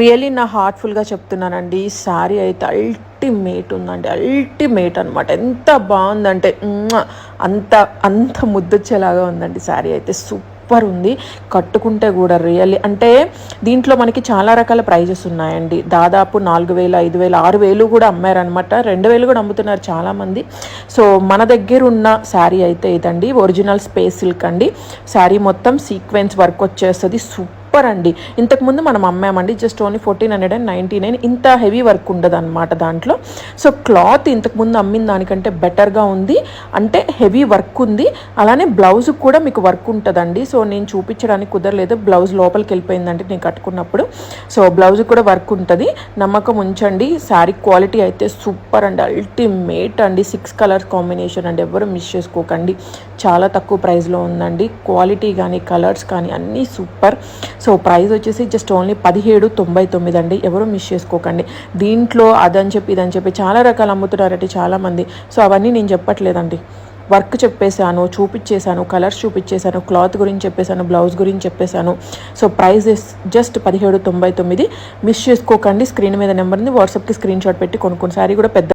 Really నా హార్ట్ఫుల్గా చెప్తున్నానండి ఈ శారీ అయితే అల్టిమేట్ ఉందండి అల్టిమేట్ అనమాట ఎంత బాగుందంటే అంత అంత ముద్దొచ్చేలాగా ఉందండి శారీ అయితే. సూపర్ ఉంది. కట్టుకుంటే కూడా రియల్లీ అంటే దీంట్లో మనకి చాలా రకాల ప్రైజెస్ ఉన్నాయండి. దాదాపు నాలుగు వేలు ఐదు వేలు ఆరు వేలు కూడా అమ్మారనమాట రెండు వేలు కూడా అమ్ముతున్నారు చాలామంది. సో మన దగ్గర ఉన్న శారీ అయితే ఇదండి ఒరిజినల్ స్పేస్ సిల్క్ అండి. శారీ మొత్తం సీక్వెన్స్ వర్క్ వచ్చేస్తుంది. సూపర్ సూపర్ అండి. ఇంతకుముందు మనం అమ్మామండి just only fourteen hundred and ninety nine ఇంత హెవీ వర్క్ ఉండదు అనమాట దాంట్లో. సో క్లాత్ ఇంతకుముందు అమ్మిన దానికంటే బెటర్గా ఉంది. అంటే హెవీ వర్క్ ఉంది. అలానే బ్లౌజ్ కూడా మీకు వర్క్ ఉంటుందండి. సో నేను చూపించడానికి కుదరలేదు. బ్లౌజ్ లోపలికి వెళ్ళిపోయిందంటే నేను కట్టుకున్నప్పుడు. సో బ్లౌజ్ కూడా వర్క్ ఉంటుంది. నమ్మకం ఉంచండి. శారీ క్వాలిటీ అయితే సూపర్ అండి. అల్టిమేట్ అండి. సిక్స్ కలర్స్ కాంబినేషన్ అండి. ఎవరు మిస్ చేసుకోకండి. చాలా తక్కువ ప్రైస్లో ఉందండి. క్వాలిటీ కానీ కలర్స్ కానీ అన్నీ సూపర్. సో ప్రైస్ వచ్చేసి జస్ట్ ఓన్లీ పదిహేడు తొంభై తొమ్మిది అండి. ఎవరు మిస్ చేసుకోకండి. దీంట్లో అదని చెప్పి ఇదని చెప్పి చాలా రకాలు అమ్ముతున్నారండి చాలామంది. సో అవన్నీ నేను చెప్పట్లేదండి. వర్క్ చెప్పేశాను చూపించేశాను కలర్స్ చూపించేశాను క్లాత్ గురించి చెప్పేశాను బ్లౌజ్ గురించి చెప్పేశాను. సో ప్రైస్ జస్ట్ పదిహేడు తొంభై తొమ్మిది. మిస్ చేసుకోకండి. స్క్రీన్ మీద నెంబర్ని వాట్సాప్కి స్క్రీన్ షాట్ పెట్టి కొనుక్కోండి. సారీ కూడా పెద్ద